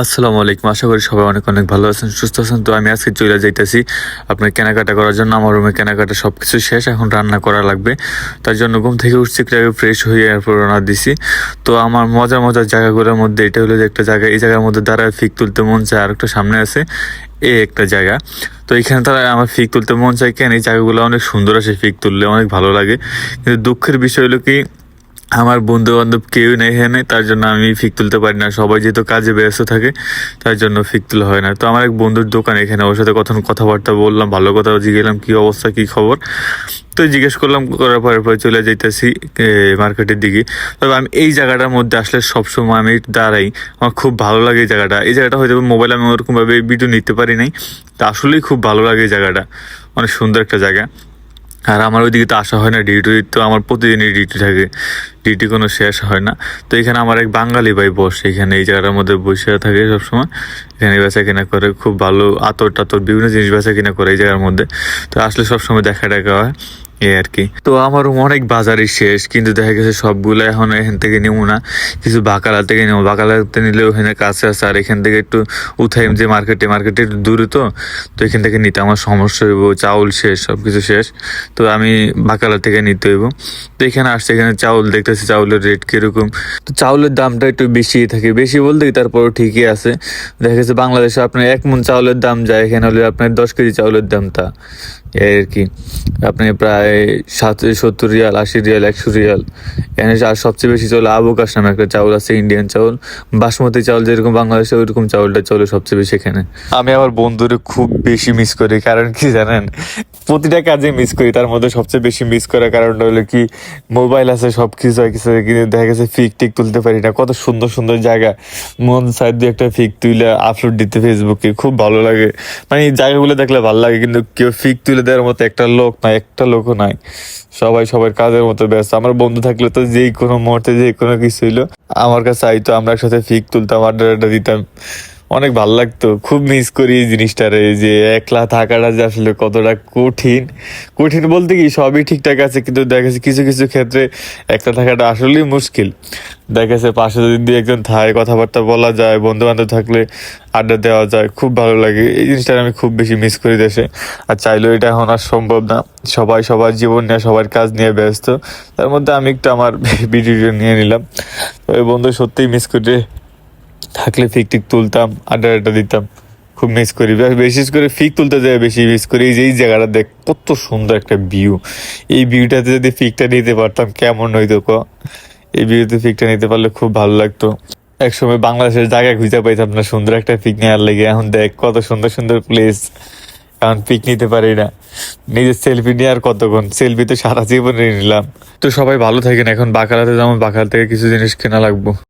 আসসালামু আলাইকুম। আশা করি সবাই অনেক অনেক ভালো আছেন, সুস্থ আছেন। তো আমি আজকে চলে যাইতেছি আপনার কেনাকাটা করার জন্য। আমার রুমে কেনাকাটা সব কিছু শেষ, এখন রান্না করা লাগবে। তার জন্য ঘুম থেকে উঠছি একটু ফ্রেশ হয়ে এরপর রওনা দিছি। তো আমার মজার মজার জায়গাগুলোর মধ্যে এটা হলো যে একটা জায়গা, এই জায়গার মধ্যে দাঁড়ায় ফিক তুলতে মন চায়। আর একটা সামনে আছে, এ একটা জায়গা। তো এখানে তারা আমার ফিক তুলতে মন চায়। কেন? এই জায়গাগুলো অনেক সুন্দর আসে ফিক তুললে, অনেক ভালো লাগে। কিন্তু দুঃখের বিষয় হলো কি আমার বন্ধু বান্ধব কেউ নেই এখানে, তার জন্য আমি ফিক তুলতে পারি না। সবাই যেহেতু কাজে ব্যস্ত থাকে, তার জন্য ফিক তোলা হয় না। তো আমার এক বন্ধুর দোকান এখানে, ওর সাথে কখন কথাবার্তা বললাম, ভালো কথা জিজ্ঞেলাম কী অবস্থা, কী খবর? তো জিজ্ঞেস করলাম, করার পরে পরে চলে যেতেছি মার্কেটের দিকে। তবে আমি এই জায়গাটার মধ্যে আসলে সবসময় আমি দাঁড়াই। আমার খুব ভালো লাগে এই জায়গাটা। এই জায়গাটা হয়তো মোবাইল আমি ওরকমভাবে ভিডিও নিতে পারি নাই, তা আসলেই খুব ভালো লাগে এই জায়গাটা। অনেক সুন্দর একটা জায়গা। আর আমার ওইদিকে তো আসা হয় না ডিউটি তো আমার প্রতিদিনই ডিউটি থাকে ডিউটি কোনো শেষ হয় না। তো এখানে আমার এক বাঙালি ভাই বস, এখানে এই জায়গাটার মধ্যে বসে থাকে সবসময়। এখানে বেচা কিনা করে, খুব ভালো আতর টাতর বিভিন্ন জিনিস বেচা কিনা করে এই জায়গার মধ্যে। তো আসলে সবসময় দেখা টাকা হয়। এই আর কি তো আমার অনেক বাজারই শেষ, কিন্তু দেখা গেছে সবগুলো এখন এখান থেকে নেব না। কিছু বাকালা থেকে নেব। বাকালাতে নিলে ওখানে কাছে আছে, আর এখান থেকে একটু উঠাই যে মার্কেটে মার্কেটে একটু দূরে তো তো এখান থেকে নিতে আমার সমস্যা হইব, চাউল শেষ সব কিছু শেষ। তো আমি বাকালা থেকে নিতে হইব। তো এখানে আসছে, এখানে চাউল দেখতেছি, চাউলের রেট কীরকম। তো চাউলের দামটা একটু বেশি থাকে। বেশি বলতে তারপরও ঠিকই আছে। দেখা গেছে বাংলাদেশে আপনার এক মন চাউলের দাম যায়, এখানে হলে আপনার দশ কেজি চাউলের দামটা। আর কি। আপনি প্রায় সাত সত্তর রিয়াল, আশি রিয়াল, একশো রিয়াল এখানে আর সবচেয়ে বেশি চলে আবুকাশ নামে একটা চাউল আছে ইন্ডিয়ান চাউল। বাসমতি চাউল যেরকম বাংলাদেশে ওইরকম চাউলটা চলে সবচেয়ে বেশি এখানে। আমি আমার বন্ধুরে খুব বেশি মিস করি, কারণ কি জানেন? প্রতিটা কাজে মিস করি, তার মধ্যে সবচেয়ে বেশি মিস করার কারণটা হলো কি মোবাইল আছে সব কিছু কিছু কিন্তু দেখা গেছে ফিক টিক তুলতে পারি না। কত সুন্দর সুন্দর জায়গা। মন সাইড দিয়ে একটা ফিক তুলে আপলোড দিতে ফেসবুকে খুব ভালো লাগে। মানে এই জায়গাগুলো দেখলে ভালো লাগে, কিন্তু কেউ ফিক তুলে দেওয়ার মতো একটা লোক নাই, একটা লোকও নাই। সবাই সবার কাজের মতো ব্যস্ত। আমার বন্ধু থাকলে তো যেই কোনো মুহূর্তে যে কোনো কিছু হইল, আমার কাছে আইতো, আমরা একসাথে ফিক তুলতাম আড্ডা আড্ডা দিতাম। অনেক ভালো লাগতো। খুব মিস করি এই জিনিসটারে, যে একলা থাকাটা যে আসলে কতটা কঠিন। কঠিন বলতে কি, সবই ঠিকঠাক আছে, কিন্তু দেখা যাচ্ছে কিছু কিছু ক্ষেত্রে একলা থাকাটা আসলেই মুশকিল। দেখা যাচ্ছে পাশে যদি দুই একজন থাকে, কথাবার্তা বলা যায় বন্ধু বান্ধব থাকলে আড্ডা দেওয়া যায়, খুব ভালো লাগে। এই জিনিসটা আমি খুব বেশি মিস করি দেশে। আর চাইলেও এটা এখন আর সম্ভব না। সবাই সবার জীবন নিয়ে, সবার কাজ নিয়ে ব্যস্ত। তার মধ্যে আমি একটু আমার ভিডিও নিয়ে নিলাম। তো বন্ধু সত্যিই মিস করি। থাকলে ফিক টিক তুলতাম, আড্ডা আড্ডা দিতাম, খুব মিস করি। বিশেষ করে ফিক তুলতে যায় বেশি মিস করি। এই যে, এই জায়গাটা দেখ, কত সুন্দর একটা ভিউ এই ভিউটাতে যদি ফিকটা নিতে পারতাম, কেমন হইতো ক? এই ভিউতে ফিকটা নিতে পারলে খুব ভালো লাগতো। একসময় বাংলাদেশের জায়গা খুঁজে পাইতাম না, সুন্দর একটা পিক নেওয়ার লেগে। এখন দেখ, কত সুন্দর সুন্দর প্লেস এখন পিক নিতে পারি না। নিজের সেলফি নিয়ে আর কতক্ষণ? সেলফি তো সারা জীবন নিলাম। তো সবাই ভালো থাকেন। এখন বাকালাতে যেমন বাকাল থেকে কিছু জিনিস কেনা লাগবো।